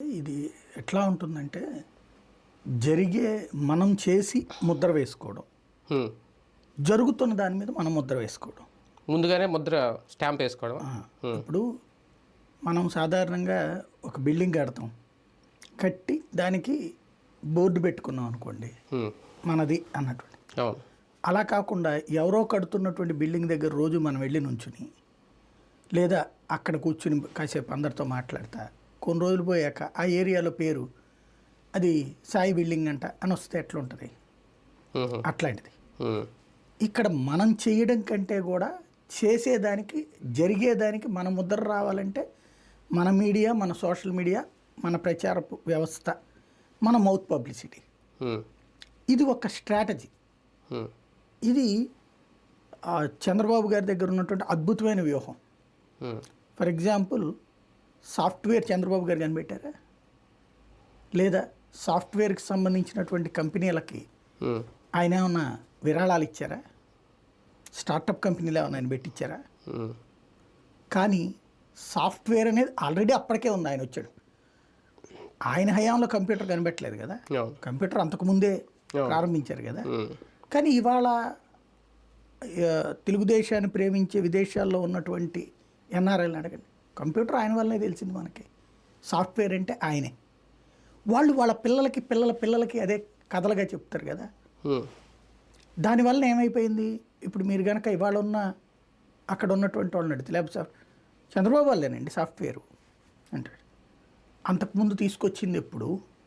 ఇది ఎట్లా ఉంటుందంటే జరిగే మనం చేసి ముద్ర వేసుకోవడం. జరుగుతున్న దాని మీద మనం ముద్ర వేసుకోవడం. ముందుగానే ముద్ర స్టాంప్ వేసుకోవడం. ఇప్పుడు మనం సాధారణంగా ఒక బిల్డింగ్ కడతాం. కట్టి దానికి బోర్డు పెట్టుకున్నాం అనుకోండి. మనది అన్నటువంటి అలా కాకుండా ఎవరో కడుతున్నటువంటి బిల్డింగ్ దగ్గర రోజు మనం వెళ్ళి నుంచుని లేదా అక్కడ కూర్చుని కాసేపు అందరితో మాట్లాడతా కొన్ని రోజులు పోయాక ఆ ఏరియాలో పేరు అది సాయి బిల్డింగ్ అంట అని వస్తే ఎట్లుంటుంది. అట్లాంటిది. ఇక్కడ మనం చేయడం కంటే కూడా చేసేదానికి జరిగేదానికి మన ముద్ర రావాలంటే మన మీడియా మన సోషల్ మీడియా మన ప్రచారపు వ్యవస్థ మన మౌత్ పబ్లిసిటీ. ఇది ఒక స్ట్రాటజీ. ఇది చంద్రబాబు గారి దగ్గర ఉన్నటువంటి అద్భుతమైన వ్యూహం. ఫర్ ఎగ్జాంపుల్ సాఫ్ట్వేర్ చంద్రబాబు గారు కనిపెట్టారా లేదా సాఫ్ట్వేర్కి సంబంధించినటువంటి కంపెనీలకి. ఆయన ఏమన్నా విరాళాలు ఇచ్చారా స్టార్టప్ కంపెనీలు ఏమైనా ఆయన పెట్టించారా. కానీ సాఫ్ట్వేర్ అనేది ఆల్రెడీ అప్పటికే ఉంది ఆయన వచ్చాడు ఆయన హయాంలో కంప్యూటర్ కనిపెట్టలేదు కదా కంప్యూటర్ అంతకుముందే. ప్రారంభించారు కదా. కానీ ఇవాళ తెలుగుదేశాన్ని ప్రేమించే విదేశాల్లో ఉన్నటువంటి ఎన్ఆర్ఐని అడగండి కంప్యూటర్ ఆయన వల్లనే తెలిసింది మనకి. సాఫ్ట్వేర్ అంటే ఆయనే. వాళ్ళు వాళ్ళ పిల్లలకి పిల్లల పిల్లలకి అదే కథలుగా చెప్తారు కదా. దానివల్ల ఏమైపోయింది? ఇప్పుడు మీరు కనుక ఇవాళ ఉన్న అక్కడ ఉన్నటువంటి వాళ్ళని అడిగితే లేకపోతే సార్ చంద్రబాబు వాళ్ళేనండి సాఫ్ట్వేరు అంటాడు. అంతకుముందు తీసుకొచ్చింది ఎప్పుడు?